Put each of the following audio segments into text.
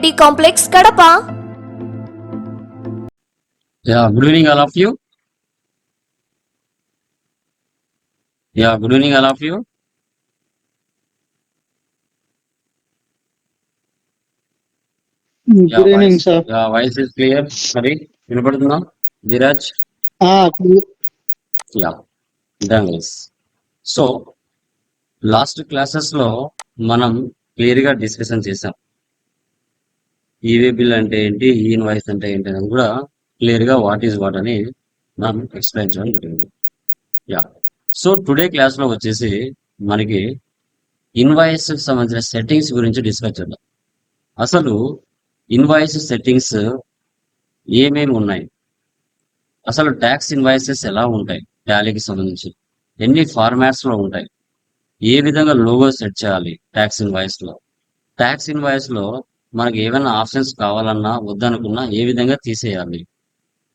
IT complex Kadapa. Ya good evening all of you ya good evening all of you voice is clear సరే వినపడుతుందా? Dheeraj so last క్లాసెస్లో మనం క్లియర్గా discussion చేసాం. E-way bill అంటే ఏంటి? E ఈ ఇన్వాయిస్ అంటే ఏంటి అని కూడా క్లియర్గా వాట్ ఈస్ వాట్ అని మనం ఎక్స్ప్లెయిన్ చేయడం జరిగింది. యా సో టుడే క్లాస్లో వచ్చేసి మనకి ఇన్వాయిస్ సంబంధించిన సెట్టింగ్స్ గురించి డిస్కస్ చేద్దాం. అసలు ఇన్వాయిస్ సెట్టింగ్స్ ఏమేమి ఉన్నాయి? అసలు ట్యాక్స్ ఇన్వాయిసెస్ ఎలా ఉంటాయి? టాలీకి సంబంధించి. ఎన్ని ఫార్మాట్స్లో ఉంటాయి? ఏ విధంగా లోగో సెట్ చేయాలి ట్యాక్స్ ఇన్వాయిస్లో? ట్యాక్స్ ఇన్వాయిస్లో మనకి ఏమైనా ఆప్షన్స్ కావాలన్నా వద్దనుకున్నా ఏ విధంగా తీసేయాలి?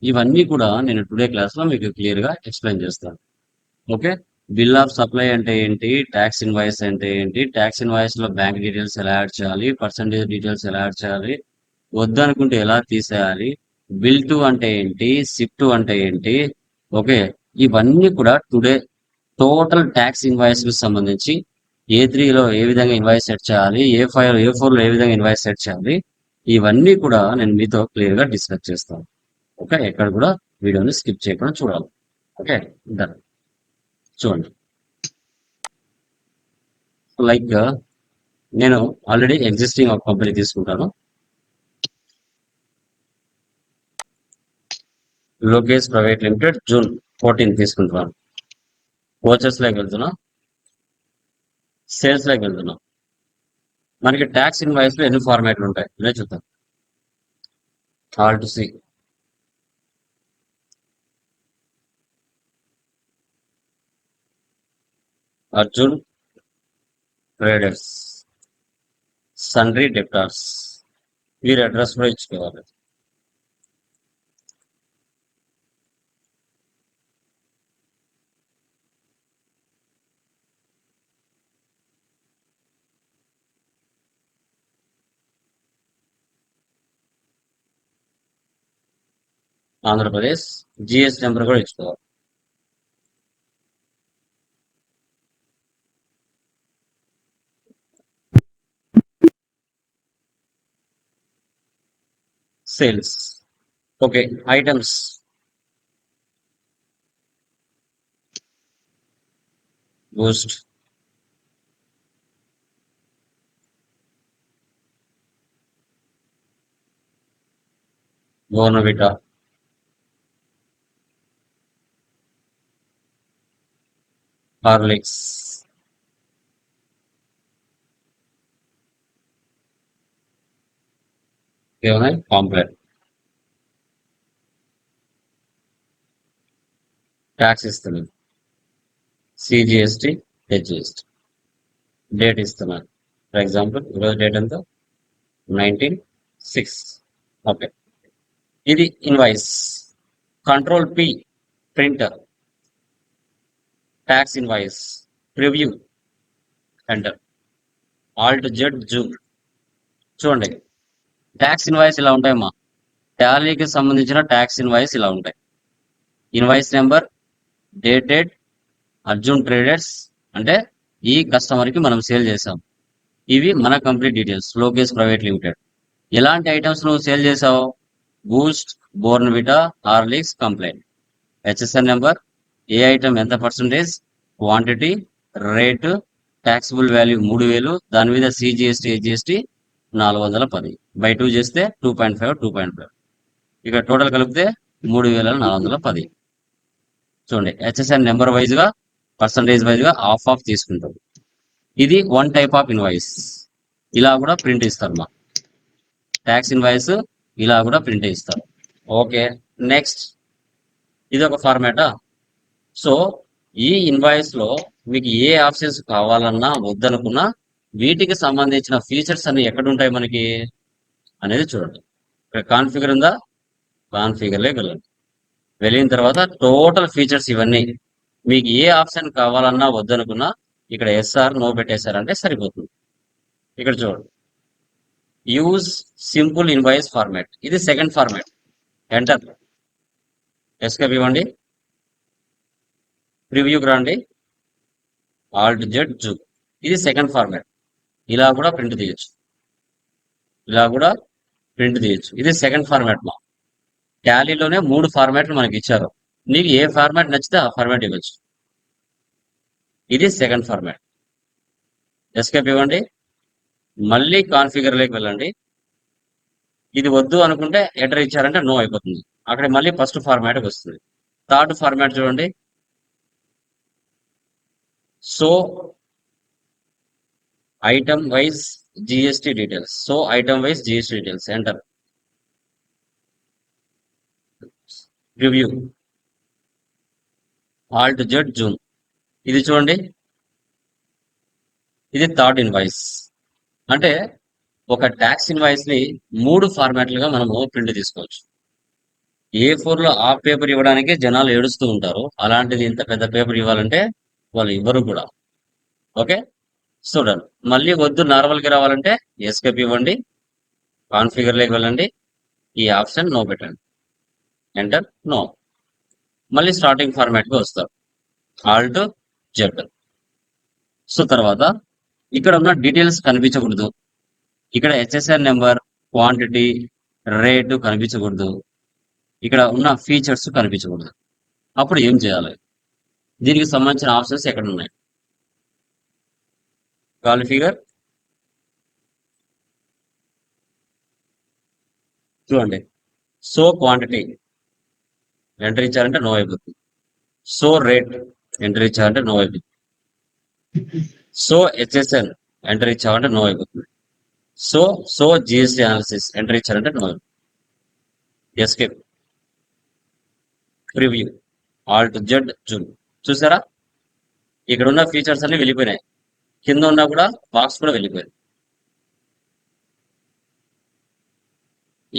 ఇవన్నీ కూడా నేను టుడే క్లాస్లో మీకు క్లియర్గా ఎక్స్ప్లెయిన్ చేస్తాను. ఓకే? బిల్ ఆఫ్ సప్లై అంటే ఏంటి? ట్యాక్స్ ఇన్వాయిస్ అంటే ఏంటి? ట్యాక్స్ ఇన్వాయిస్లో బ్యాంక్ డీటెయిల్స్ ఎలా యాడ్ చేయాలి? పర్సంటేజ్ డీటెయిల్స్ ఎలా యాడ్ చేయాలి? వద్దనుకుంటే ఎలా తీసేయాలి? బిల్ టు అంటే ఏంటి? సిప్ టు అంటే ఏంటి? ఓకే? ఇవన్నీ కూడా టుడే టోటల్ ట్యాక్స్ ఇన్వాయిస్కి సంబంధించి ఏ త్రీలో ఏ విధంగా ఇన్వాయిస్ సెట్ చేయాలి ఏ ఫైవ్ ఏ ఫోర్లో ఏ విధంగా ఇన్వాయిస్ సెట్ చేయాలి ఇవన్నీ కూడా నేను మీతో క్లియర్గా డిస్కస్ చేస్తాను. ఓకే ఎక్కడ కూడా వీడియోని స్కిప్ చేయకుండా చూడాలి. ఓకే డన్ చూడండి. లైక్ నేను ఆల్రెడీ ఎగ్జిస్టింగ్ ఒక కంపెనీ తీసుకుంటాను. Lokesh private limited June fourteen తీసుకుంటున్నాను. కోచెస్లోకి వెళ్తున్నా. సేల్స్ లైక్ వెళ్తున్నాం. మనకి ట్యాక్స్ ఇన్వాయిస్లో ఎన్ని ఫార్మాట్లు ఉంటాయి? ఇదే చూద్దాం. Alt C. Arjun traders. Sundry debtors. వీరి అడ్రస్ కూడా ఇచ్చుకోవాలి. ఆంధ్రప్రదేశ్ జిఎస్ నెంబర్ కూడా ఇచ్చుకోవాలి. Sales okay items Boost Bournvita Horlicks ఏమున్నాయి? కాంప్లెట్ ట్యాక్స్ ఇస్తున్నాను సిజిఎస్టి హెచ్జిఎస్టి డేట్ ఇస్తున్నాను ఫర్ ఎగ్జాంపుల్ ఈరోజు డేట్ ఎంత? నైన్టీన్ సిక్స్ ఓకే ఇది invoice control P printer tax invoice preview enter alt Z zoom చూడండి. ట్యాక్స్ ఇన్వాయిస్ ఇలా ఉంటాయమ్మా టాలీకి సంబంధించిన ట్యాక్స్ ఇన్వాయిస్ ఇలా ఉంటాయి. Invoice number dated Arjun traders అంటే ఈ కస్టమర్కి మనం సేల్ చేసాం ఇవి మన complete details Lokesh private limited ఎలాంటి ఐటమ్స్ నువ్వు సేల్ చేసావు Boost Bournvita Horlicks complaint HSN number ఏ ఐటమ్ ఎంత percentage quantity rate taxable value మూడు వేలు. దాని మీద సిజిఎస్టీ హెచ్జిఎస్టీ నాలుగు వందల పది. బై టూ చేస్తే two point five two point five ఇక టోటల్ కలిపితే మూడు వేల నాలుగు వందల పది. చూడండి హెచ్ఎస్ఎన్ నెంబర్ వైజ్గా పర్సంటేజ్ వైజ్గా ఆఫ్ ఆఫ్ తీసుకుంటారు ఇది వన్ టైప్ ఆఫ్ ఇన్వాయిస్ ఇలా కూడా ప్రింట్ ఇస్తారు మా ట్యాక్స్ ఇన్వాయిస్ ఇలా కూడా ప్రింట్ ఇస్తారు. ఓకే నెక్స్ట్ ఇది ఒక ఫార్మాటా సో ఈ ఇన్వాయిస్లో మీకు ఏ ఆప్షన్స్ కావాలన్నా వద్దనుకున్నా వీటికి సంబంధించిన ఫీచర్స్ అన్ని ఎక్కడ ఉంటాయి మనకి అనేది చూడండి. ఇక్కడ కాన్ఫిగర్ ఉందా? కాన్ఫిగర్లే వెళ్ళండి. వెళ్ళిన తర్వాత టోటల్ ఫీచర్స్ ఇవన్నీ మీకు ఏ ఆప్షన్ కావాలన్నా వద్దనుకున్నా ఇక్కడ ఎస్ఆర్ నో పెట్టేశారంటే సరిపోతుంది. ఇక్కడ చూడండి. యూజ్ సింపుల్ ఇన్వాయిస్ ఫార్మాట్ ఇది సెకండ్ ఫార్మాట్ ఎంటర్ ఎస్కేప్ ఇవ్వండి. ప్రివ్యూకి రండి ఆల్ట్ జెడ్ జూ ఇది సెకండ్ ఫార్మాట్. ఇలా కూడా ప్రింట్ తీయచ్చు. ఇలా కూడా ప్రింట్ తీయచ్చు. ఇది సెకండ్ ఫార్మాట్ మా. ట్యాలీలోనే మూడు ఫార్మాట్లు మనకి ఇచ్చారు. నీకు ఏ ఫార్మాట్ నచ్చితే ఆ ఫార్మాట్ ఇవ్వచ్చు. ఇది సెకండ్ ఫార్మాట్. ఎస్కేప్ ఇవ్వండి. మళ్ళీ కాన్ఫిగర్లోకి వెళ్ళండి. ఇది వద్దు అనుకుంటే ఎంటర్ ఇచ్చారంటే నో అయిపోతుంది. అక్కడ మళ్ళీ ఫస్ట్ ఫార్మాట్కి వస్తుంది. థర్డ్ ఫార్మాట్ చూడండి. So item wise GST details so item wise GST details enter review alt Z zoom ఇది చూడండి. ఇది థర్డ్ ఇన్వాయిస్ అంటే ఒక ట్యాక్స్ ఇన్వాయిస్ని మూడు ఫార్మాట్లుగా మనము ప్రింట్ తీసుకోవచ్చు. ఏ ఫోర్లో ఆ పేపర్ ఇవ్వడానికి జనాలు ఏడుస్తూ ఉంటారు. అలాంటిది ఇంత పెద్ద పేపర్ ఇవ్వాలంటే వాళ్ళు ఇవ్వరు కూడా. ఓకే? చూడండి. మళ్ళీ వద్దు నార్మల్కి రావాలంటే ఎస్కేప్ ఇవ్వండి. కాన్ఫిగర్లోకి వెళ్ళండి. ఈ ఆప్షన్ నో పెట్టండి. ఎంటర్ నో మళ్ళీ స్టార్టింగ్ ఫార్మాట్కి వస్తారు ఆల్ట్ జెడ్ సో తర్వాత ఇక్కడ ఉన్న డీటెయిల్స్ కనిపించకూడదు. ఇక్కడ హెచ్ఎస్ఆర్ నెంబర్ క్వాంటిటీ రేటు కనిపించకూడదు. ఇక్కడ ఉన్న ఫీచర్స్ కనిపించకూడదు. అప్పుడు ఏం చేయాలి? దీనికి సంబంధించిన ఆప్షన్స్ ఎక్కడ ఉన్నాయి కాల్ ఫిగర్. చూడండి. సో క్వాంటిటీ ఎంటర్ ఇచ్చారంటే నో అయిపోతుంది. సో రేట్ ఎంటర్ ఇచ్చారంటే నో అయిపోతుంది. సో హెచ్ఎస్ఎన్ ఎంటర్ ఇచ్చామంటే నో అయిపోతుంది. So so GST analysis enter ఇచ్చారంటే no escape. Preview. Alt Z zoom చూసారా? ఇక్కడ ఉన్న ఫీచర్స్ అన్ని వెళ్ళిపోయినాయి. కింద ఉన్నా కూడా బాక్స్ కూడా వెళ్ళిపోయింది.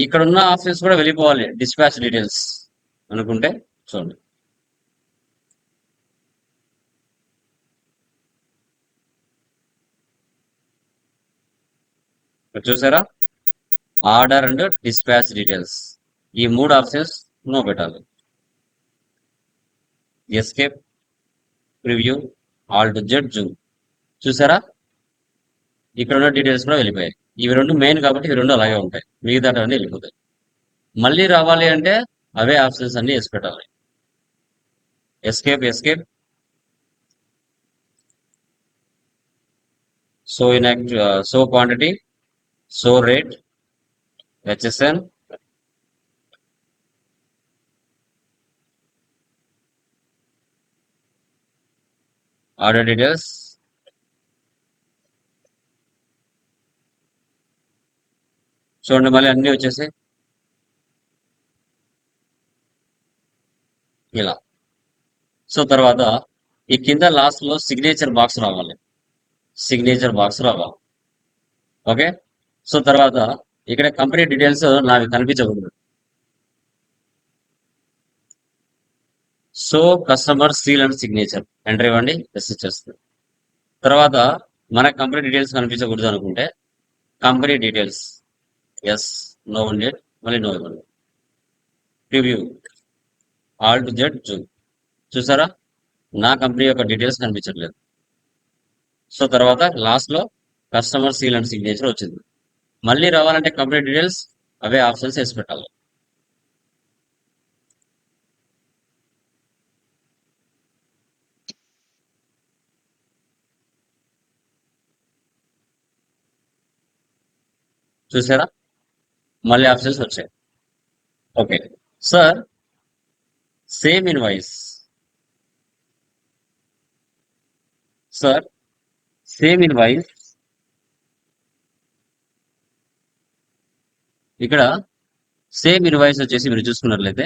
ఇక్కడ ఉన్న ఆప్షన్స్ కూడా వెళ్ళిపోవాలి డిస్పాచ్ డీటెయిల్స్ అనుకుంటే చూడండి. చూసారా? ఆర్డర్ అండ్ డిస్పాచ్ డీటెయిల్స్ ఈ మూడు ఆప్షన్స్ నో పెట్టాలి. Escape preview alt Z zoom. చూసారా? ఇక్కడ ఉన్న డీటెయిల్స్ కూడా వెళ్ళిపోయాయి. ఇవి రెండు మెయిన్ కాబట్టి ఇవి రెండు అలాగే ఉంటాయి. మిగతా అన్ని వెళ్ళిపోతాయి. మళ్ళీ రావాలి అంటే అవే ఆప్షన్స్ అన్ని వేసి పెట్టాలి. Escape escape so in so quantity so rate HSN order details చూడండి మళ్ళీ అన్ని వచ్చేసి. ఇలా. సో తర్వాత ఈ కింద లాస్ట్లో సిగ్నేచర్ బాక్స్ రావాలి. సిగ్నేచర్ బాక్స్ రావాలి. ఓకే సో తర్వాత ఇక్కడ కంపెనీ డీటెయిల్స్ నాకు కనిపించకూడదు. So customer seal and signature enter ఇవ్వండి మెసేజ్ చేస్తుంది. తర్వాత మన కంపెనీ డీటెయిల్స్ కనిపించకూడదు అనుకుంటే company details yes no update మళ్ళీ నో ఇవ్వండి. Preview all to Z zoom చూసారా? నా కంపెనీ యొక్క డీటెయిల్స్ కనిపించట్లేదు. సో తర్వాత లాస్ట్లో కస్టమర్ సీల్ అండ్ సిగ్నేచర్ వచ్చింది. మళ్ళీ రావాలంటే కంపెనీ డీటెయిల్స్ అవే ఆప్షన్స్ వేసి పెట్టాలి. చూసారా? మళ్ళీ ఆప్షన్స్ వచ్చాయి okay. Sir same invoice. Sir same invoice. ఇక్కడ సేమ్ ఇన్వాయిస్ వచ్చేసి మీరు చూసుకున్నట్లయితే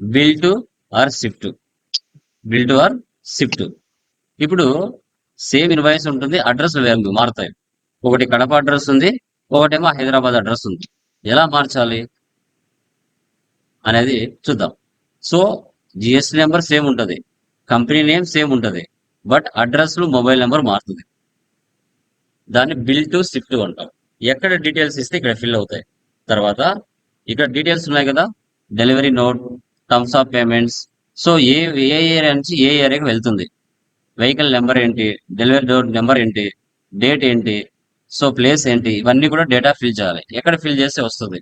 bill to or shift. Bill to or shift. ఇప్పుడు సేమ్ ఇన్వాయిస్ ఉంటుంది అడ్రస్ వేరు మారుతాయి. ఒకటి కడప అడ్రస్ ఉంది ఒకటేమో హైదరాబాద్ అడ్రస్ ఉంది. ఎలా మార్చాలి అనేది చూద్దాం. సో జిఎస్టీ నెంబర్ సేమ్ ఉంటుంది. కంపెనీ నేమ్ సేమ్ ఉంటుంది. బట్ అడ్రస్లు మొబైల్ నెంబర్ మారుతుంది. దాన్ని బిల్ టు షిఫ్ట్ అంటాం. ఎక్కడ డీటెయిల్స్ ఇస్తే ఇక్కడ ఫిల్ అవుతాయి. తర్వాత ఇక్కడ డీటెయిల్స్ ఉన్నాయి కదా. Delivery note terms of payments. So ఏ ఏ ఏరియా నుంచి ఏ ఏరియాకి వెళ్తుంది? వెహికల్ నెంబర్ ఏంటి? డెలివరీ డోర్ నెంబర్ ఏంటి? డేట్ ఏంటి? సో ప్లేస్ ఏంటి? ఇవన్నీ కూడా డేటా ఫిల్ చేయాలి. ఎక్కడ ఫిల్ చేస్తే వస్తుంది?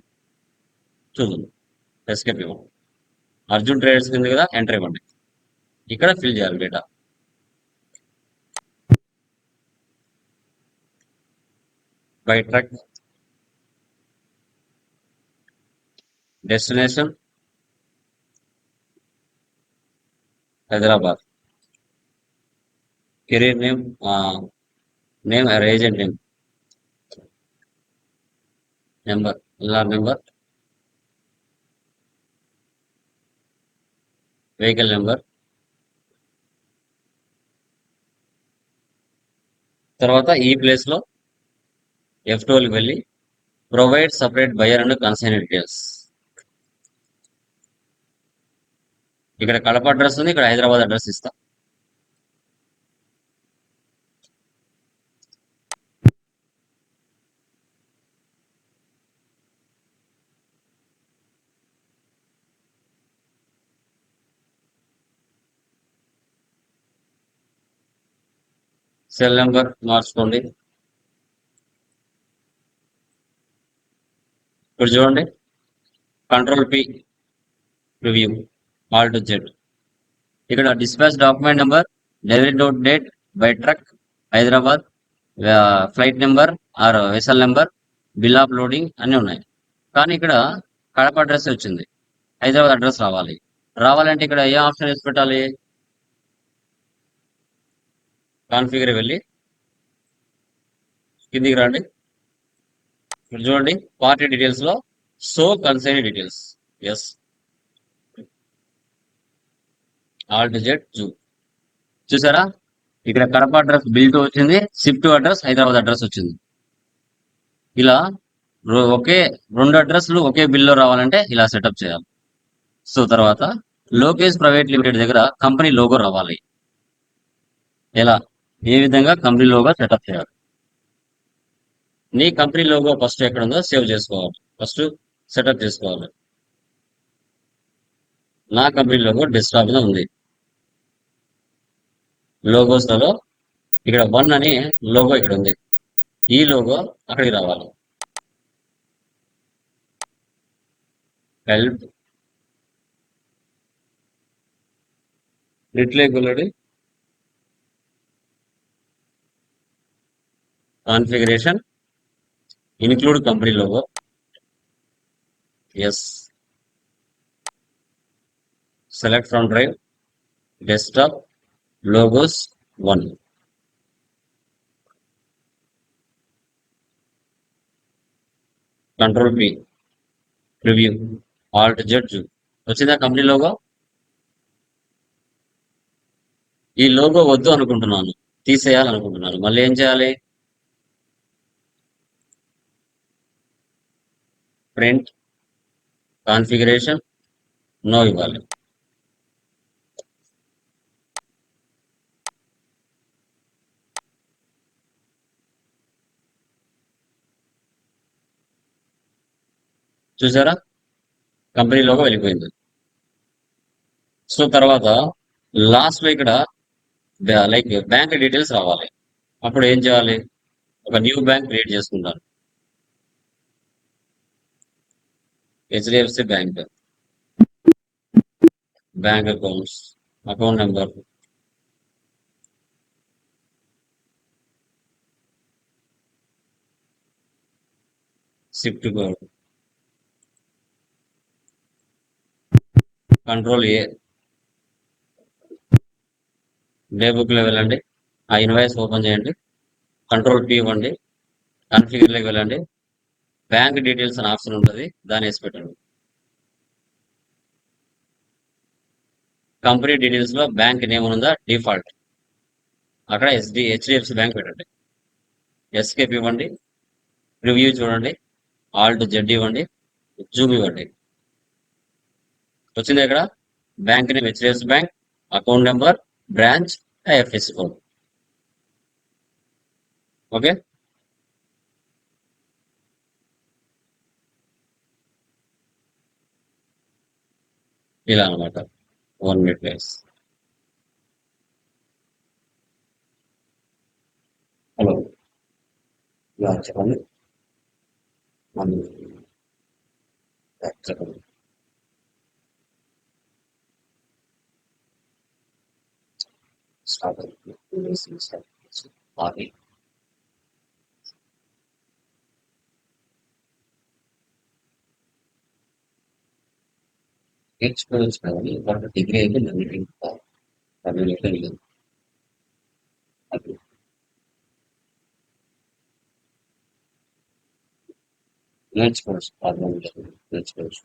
చూడండి ఎస్కేప్ ఇవ్వండి అర్జున్ ట్రేడర్స్ కింద కదా ఎంటర్ ఇవ్వండి. ఇక్కడ ఫిల్ చేయాలి data. By truck. Destination Hyderabad. Carrier name name agent name. Number LR number vehicle number తర్వాత ఈ ప్లేస్లో ఎఫ్కి వెళ్ళి provide separate buyer and consign details ఇక్కడ కడప అడ్రస్ ఉంది ఇక్కడ హైదరాబాద్ అడ్రస్ ఇస్తా. సెల్ నెంబర్ మార్చుకోండి. ఇప్పుడు చూడండి. Control P review alt Z ఇక్కడ dispatch document number delivery note date by truck Hyderabad flight number or vessel number bill of loading అన్నీ ఉన్నాయి. కానీ ఇక్కడ కడప అడ్రస్ వచ్చింది. హైదరాబాద్ అడ్రస్ రావాలి. రావాలంటే ఇక్కడ ఏ ఆప్షన్ వేసి పెట్టాలి? కాన్ఫిగర్ వెళ్ళి కిందికి రండి. ఇక్కడ చూడండి party డీటెయిల్స్లో so consign details. Yes alt Z zoom చూసారా? ఇక్కడ కడప అడ్రస్ బిల్ టు వచ్చింది షిఫ్ట్ అడ్రస్ హైదరాబాద్ అడ్రస్ వచ్చింది. ఇలా ఒకే రెండు అడ్రస్లు ఒకే బిల్లో రావాలంటే ఇలా సెటప్ చేయాలి. సో తర్వాత లోకేష్ ప్రైవేట్ లిమిటెడ్ దగ్గర కంపెనీ లోగో రావాలి. ఎలా? ఏ విధంగా కంపెనీ లోగో సెటప్ చేయాలి? నీ కంపెనీ లోగో ఫస్ట్ ఎక్కడ ఉందో సేవ్ చేసుకోవాలి. ఫస్ట్ సెటప్ చేసుకోవాలి. నా కంపెనీ లోగో డెస్క్టాప్లో ఉంది. లోగోస్లలో ఇక్కడ వన్ అని లోగో ఇక్కడ ఉంది. ఈ లోగో అక్కడికి రావాలి. హెల్ప్. రిట్లే వెళ్ళండి configuration include company logo. Yes select from drive desktop logos one control P preview alt Z వచ్చిందా కంపెనీ లోగో? ఈ లోగో వద్దు అనుకుంటున్నాను. తీసేయాలనుకుంటున్నాను. మళ్ళీ ఏం చేయాలి? ప్రింట్ కాన్ఫిగరేషన్ నో ఇవ్వాలి చూసారా? కంపెనీలోకి వెళ్ళిపోయింది. సో తర్వాత లాస్ట్లో ఇక్కడ లైక్ బ్యాంక్ డీటెయిల్స్ రావాలి. అప్పుడు ఏం చేయాలి? ఒక న్యూ బ్యాంక్ క్రియేట్ చేసుకుంటారు. HDFC bank. Bank accounts account number. Shift code. Control A. Day book వెళ్ళండి. ఆ ఇన్వాయిస్ ఓపెన్ చేయండి. కంట్రోల్ పి ఇవ్వండి. కన్ఫిగర్లోకి వెళ్ళండి. బ్యాంక్ డీటెయిల్స్ అని ఆప్షన్ ఉంటుంది దాన్ని వేసి పెట్టండి. కంపెనీ డీటెయిల్స్లో బ్యాంక్ నేమ్ ఉందా? డిఫాల్ట్. అక్కడ ఎస్డి హెచ్డిఎఫ్సి బ్యాంక్ పెట్టండి. ఎస్కేప్ ఇవ్వండి రివ్యూ చూడండి ఆల్ట్ జెడ్ ఇవ్వండి జూమ్ ఇవ్వండి. వచ్చింది ఇక్కడ? Bank name HDFC bank account number branch IFSC code okay? ఇలా అనమాట one minute please hello yeah, చెప్పండి. చెప్పండి స్టార్ట్ అవుతుంది. స్టార్ట్ అవుతుంది. ఆగి. ఎక్స్పీరియన్స్ కావాలి వాళ్ళ డిగ్రీ అయితే నన్ను పదివేలు అయితే లేదు అది నేర్చుకోవచ్చు ప్రాబ్లం లేదు నేర్చుకోవచ్చు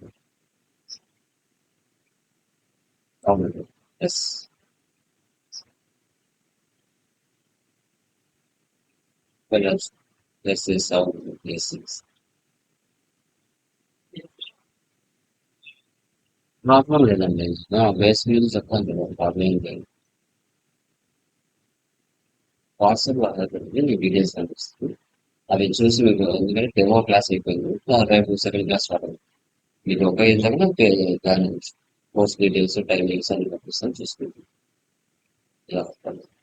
అవునండి ఎస్ వెళ్ళచ్చు ఎస్ ఎస్ అవును ఎస్ ఎస్ ప్రాబ్లం లేదండి బేస్ మీద చెప్పాను ప్రాబ్లం ఏం లేదు. వాట్సాప్ వాడకండి నేను డీటెయిల్స్ కనిపిస్తుంది అవి చూసి మీకు ఎందుకంటే డెమో క్లాస్ అయిపోయింది. రేపు సెకండ్ క్లాస్ వాడండి మీకు ఒక ఇంతకన్నా దాని కోర్స్ డీటెయిల్స్ టైమింగ్స్ అన్ని పంపిస్తాను చూసుకుంటాం ఇలా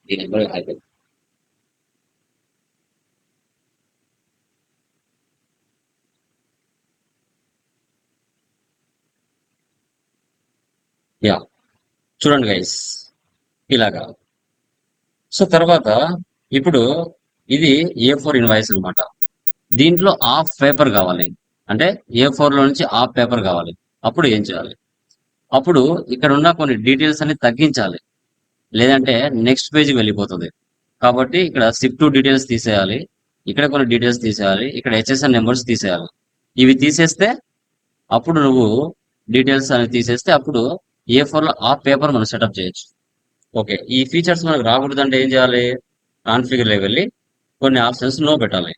ఈ నెంబర్ అయిపోయింది. యా. చూడండి గైస్ ఇలాగా. సో తర్వాత ఇప్పుడు ఇది ఏ ఫోర్ ఇన్వాయిస్ అనమాట దీంట్లో ఆఫ్ పేపర్ కావాలి. అంటే ఏ ఫోర్లో నుంచి ఆఫ్ పేపర్ కావాలి. అప్పుడు ఏం చేయాలి? అప్పుడు ఇక్కడ ఉన్న కొన్ని డీటెయిల్స్ అన్ని తగ్గించాలి. లేదంటే నెక్స్ట్ పేజ్ వెళ్ళిపోతుంది. కాబట్టి ఇక్కడ సిప్ టూ డీటెయిల్స్ తీసేయాలి. ఇక్కడ కొన్ని డీటెయిల్స్ తీసేయాలి. ఇక్కడ హెచ్ఎస్ఎన్ నెంబర్స్ తీసేయాలి. ఇవి తీసేస్తే అప్పుడు నువ్వు డీటెయిల్స్ అనేవి తీసేస్తే అప్పుడు ఏ ఫోర్లో ఆ పేపర్ మనం సెటప్ చేయొచ్చు. ఓకే ఈ ఫీచర్స్ మనకు రాకూడదంటే ఏం చేయాలి? కాన్ఫిగర్ వెళ్ళి కొన్ని ఆప్షన్స్ నో పెట్టాలి.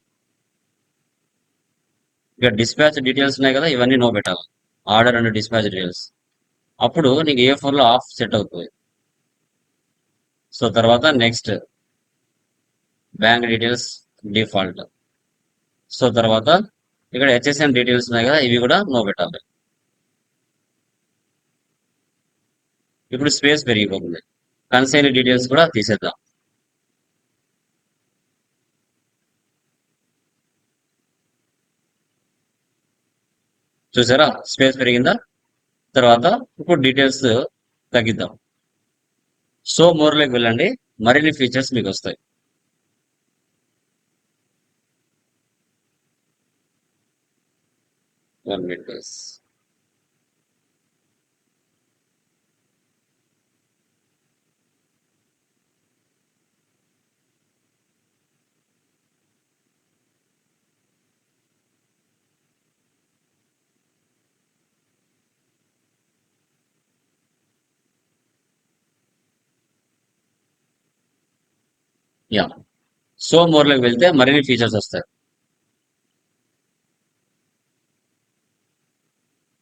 ఇక డిస్పాచ్ డీటెయిల్స్ ఉన్నాయి కదా ఇవన్నీ నో పెట్టాలి. ఆర్డర్ అండ్ డిస్పాచ్ డీటెయిల్స్ అప్పుడు నీకు ఏ ఫోర్లో ఆఫ్ సెట్ అవుతుంది. సో తర్వాత next bank details default so తర్వాత ఇక్కడ హెచ్ఎస్ఎన్ డీటెయిల్స్ ఉన్నాయి కదా ఇవి కూడా నో పెట్టాలి. ఇప్పుడు స్పేస్ పెరిగిపోతుంది కన్సైన్ డీటెయిల్స్ కూడా తీసేద్దాం. చూసారా? స్పేస్ పెరిగిందా? తర్వాత ఇప్పుడు డీటెయిల్స్ తగ్గిద్దాం. సో మోర్లోకి వెళ్ళండి. మరిన్ని ఫీచర్స్ మీకు వస్తాయి. వన్ మినిట్ యా సో మోర్లోకి వెళ్తే మరిన్ని ఫీచర్స్ వస్తాయి.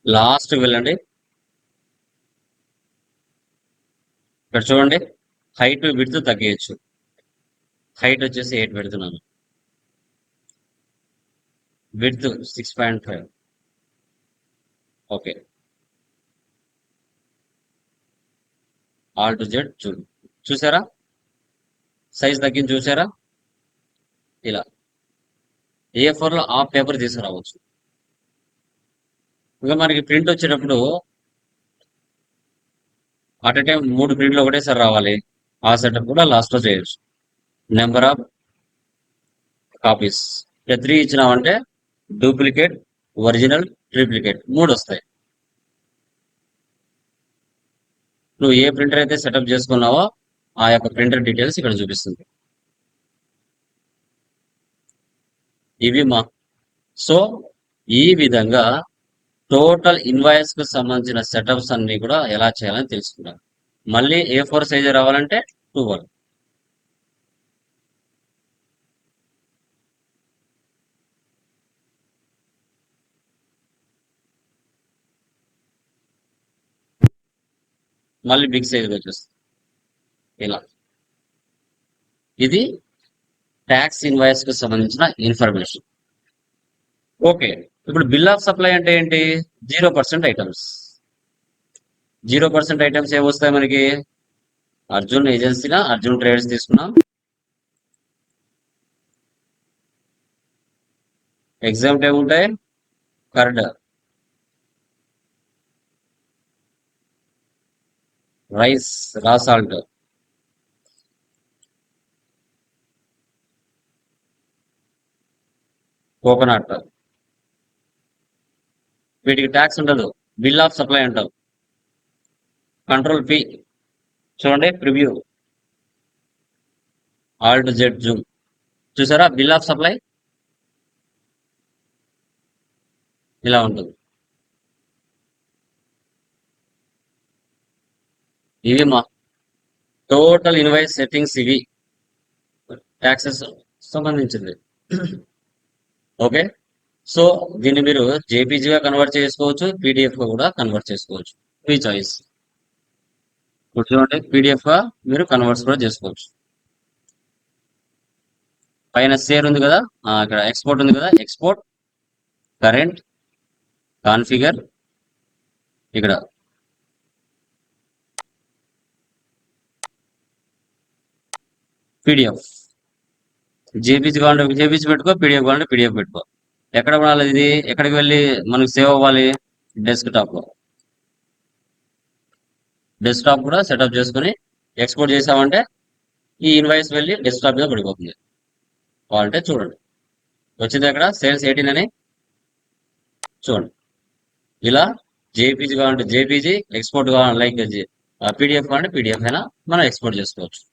లాస్ట్ వెళ్ళండి. ఇక్కడ చూడండి. హైట్ విడ్త్ తగ్గేయచ్చు హైట్ వచ్చేసి ఎయిట్ పెడుతున్నాను. Width six point five okay alt Z చూ చూసారా? సైజ్ తగ్గింది చూసారా? ఇలా. ఏ ఫోర్లో ఆ పేపర్ తీసుకురావచ్చు. ఇంకా మనకి ప్రింట్ వచ్చేటప్పుడు అట్ ఎ టైం మూడు ప్రింట్లు ఒకటేసారి రావాలి. ఆ సెటప్ కూడా లాస్ట్లో చేయొచ్చు. నెంబర్ ఆఫ్ కాపీస్ త్రీ ఇచ్చినామంటే డూప్లికేట్ ఒరిజినల్ ట్రిప్లికేట్ మూడు వస్తాయి. నువ్వు ఏ ప్రింటర్ అయితే సెటప్ చేసుకున్నావో ఆ యొక్క ప్రింటర్ డీటెయిల్స్ ఇక్కడ చూపిస్తుంది. ఇవి మా సో ఈ విధంగా టోటల్ ఇన్వాయిస్కు సంబంధించిన సెటప్స్ అన్ని కూడా ఎలా చేయాలని తెలుసుకున్నారు మళ్ళీ ఏ ఫోర్ సైజ్ రావాలంటే టూ వన్ మళ్ళీ బిగ్ సైజ్ వచ్చేస్తుంది. ఇలా. ఇది ట్యాక్స్ ఇన్వాయిస్కు సంబంధించిన ఇన్ఫర్మేషన్ ఓకే ఇప్పుడు బిల్ ఆఫ్ సప్లై అంటే ఏంటి? Zero percent items zero percent items ఏమొస్తాయి మనకి? అర్జున్ ఏజెన్సీనా అర్జున్ ట్రేడర్స్ తీసుకున్నాం. ఎగ్జామ్ ఏముంటాయి curd rice raw salt coconut వీటికి ట్యాక్స్ ఉండదు. బిల్ ఆఫ్ సప్లై అంటారు. కంట్రోల్ పి చూడండి ప్రివ్యూ ఆల్ట్ జెడ్ జూమ్ చూసారా? బిల్ ఆఫ్ సప్లై ఇలా ఉంటుంది. ఇవి మా టోటల్ ఇన్వాయిస్ సెట్టింగ్స్ ఇవి. ట్యాక్సెస్ సంబంధించింది ఓకే? సో దీన్ని మీరు జేపీజీగా కన్వర్ట్ చేసుకోవచ్చు పీడిఎఫ్గా కూడా కన్వర్ట్ చేసుకోవచ్చు. మీ చాయిస్ ఇప్పుడు చూడండి పీడిఎఫ్గా మీరు కన్వర్ట్స్ కూడా చేసుకోవచ్చు. పైన షేర్ ఉంది కదా? ఇక్కడ ఎక్స్పోర్ట్ ఉంది కదా? ఎక్స్పోర్ట్ కరెంట్ కాన్ఫిగర్ ఇక్కడ. పీడిఎఫ్. జేపీజీ కావాలంటే జేపీజీ పెట్టుకో పీడిఎఫ్ కావాలంటే పీడిఎఫ్ పెట్టుకో. ఎక్కడ ఉండాలి ఇది? ఎక్కడికి వెళ్ళి మనకు సేవ్ అవ్వాలి? డెస్క్ టాప్లో. డెస్క్టాప్ కూడా సెటప్ చేసుకుని ఎక్స్పోర్ట్ చేసామంటే ఈ ఇన్వాయిస్ వెళ్ళి డెస్క్టాప్ మీద పడిపోతుంది. కావాలంటే చూడండి. వచ్చింది అక్కడ సేల్స్ ఎయిటీన్ అని. చూడండి. ఇలా జేపీజీ కావాలంటే జేపీజీ ఎక్స్పోర్ట్ కావాలి లైక్ పీడిఎఫ్ కావాలంటే పీడిఎఫ్ అయినా మనం ఎక్స్పోర్ట్ చేసుకోవచ్చు.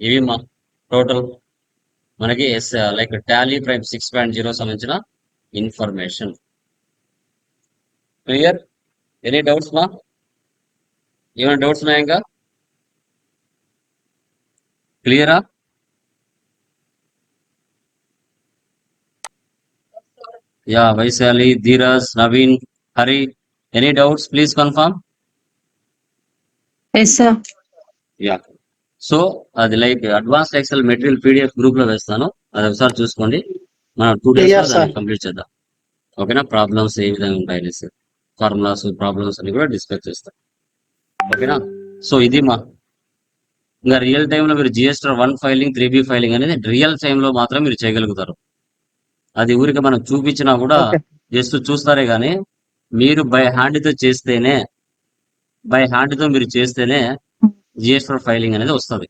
ఇవి మా టోటల్ మనకి yes like Tally Prime six point zero సంబంధించిన ఇన్ఫర్మేషన్. క్లియర్ ఎనీ డౌట్స్ మా ఏమైనా డౌట్స్ ఉన్నాయా ఇంకా? క్లియరా yeah Vaishali Dheeraj Naveen Hari any doubts please confirm yeah so అది like advance Excel material PDF గ్రూప్లో వేస్తాను. అది ఒకసారి చూసుకోండి. మనం టూ డేస్. కంప్లీట్ చేద్దాం. ఓకేనా? ప్రాబ్లమ్స్ ఏ విధంగా ఉంటాయి అనేసి. ఫార్ములాస్ ప్రాబ్లమ్స్ అన్ని కూడా డిస్కస్ చేస్తాం. ఓకేనా? సో ఇది మా ఇంకా రియల్ టైంలో మీరు GSTR one filing three B filing అనేది రియల్ టైంలో మాత్రం మీరు చేయగలుగుతారు. అది ఊరికి మనం చూపించినా కూడా. జస్ట్ చూస్తారే కానీ మీరు బై హ్యాండ్తో చేస్తేనే బై హ్యాండ్తో మీరు చేస్తేనే జిఎస్టర్ ఫైలింగ్ అనేది వస్తుంది.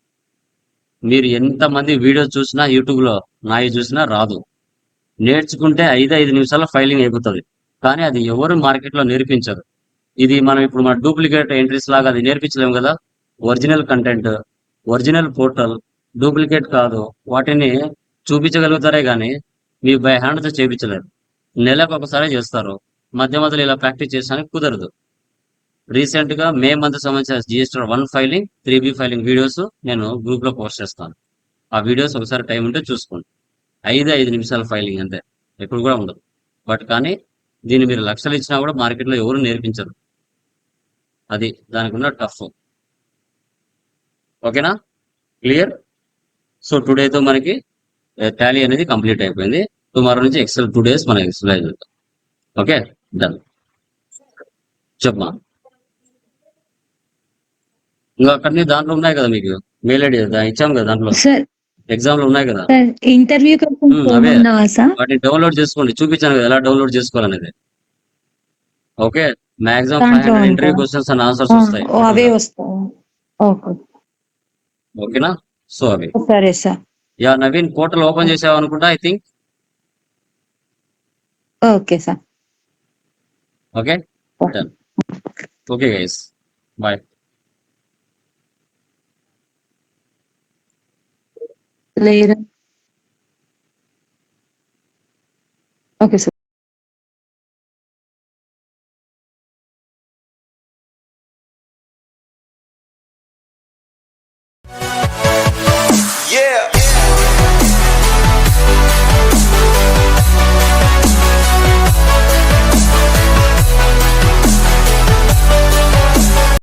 మీరు ఎంత మంది చూసినా యూట్యూబ్లో నాయి చూసినా రాదు. నేర్చుకుంటే ఐదు ఐదు నిమిషాల్లో ఫైలింగ్ అయిపోతుంది. కానీ అది ఎవరు మార్కెట్లో నేర్పించరు. ఇది మనం ఇప్పుడు మన డూప్లికేట్ ఎంట్రీస్ లాగా అది నేర్పించలేము కదా. Original content original portal duplicate కాదు. వాటిని చూపించగలుగుతారే కానీ మీ బై హ్యాండ్తో చేపించలేరు. నెలకు ఒకసారి చేస్తారు. మధ్య మధ్యలో ఇలా ప్రాక్టీస్ చేసానికి కుదరదు. రీసెంట్గా మే మంత్ సంబంధించిన GST one filing three B filing videos నేను గ్రూప్లో పోస్ట్ చేస్తాను. ఆ వీడియోస్ ఒకసారి టైం ఉంటే చూసుకోండి. ఐదు ఐదు నిమిషాల ఫైలింగ్ అంతే. ఎప్పుడు కూడా ఉండదు. బట్ కానీ దీన్ని మీరు లక్షలు ఇచ్చినా కూడా మార్కెట్లో ఎవరు నేర్పించరు. అది దానికి ఉన్న టఫ్ ఓకేనా క్లియర్ సో టుడేతో మనకి టాలీ అనేది కంప్లీట్ అయిపోయింది. టుమారో నుంచి ఎక్సెల్ టూ డేస్ మనం ఎక్సర్సైజ్ ఓకే? డన్ చెప్పమా ఇంకా అక్కడనే దాంట్లో ఉన్నాయి కదా మీకు. మెయిల్ ఐడి ఇచ్చాం కదా దాంట్లో. ఎగ్జామ్లో ఉన్నాయి కదా. ఇంటర్వ్యూ అవే. వాటిని డౌన్లోడ్ చేసుకోండి. చూపించాను కదా ఎలా డౌన్లోడ్ చేసుకోవాలనేది. ఓకే? మాక్సిమం ఫైవ్ దాంట్లో hundred interview. Questions and answers వస్తాయి. అవే వస్తాయి? ఓకే. ఓకేనా? సో అవి. సరే sir. Yeah Naveen portal open చేసావు అనుకుంటా I think okay sir. Okay? Okay. Guys bye లేదా. Okay sir.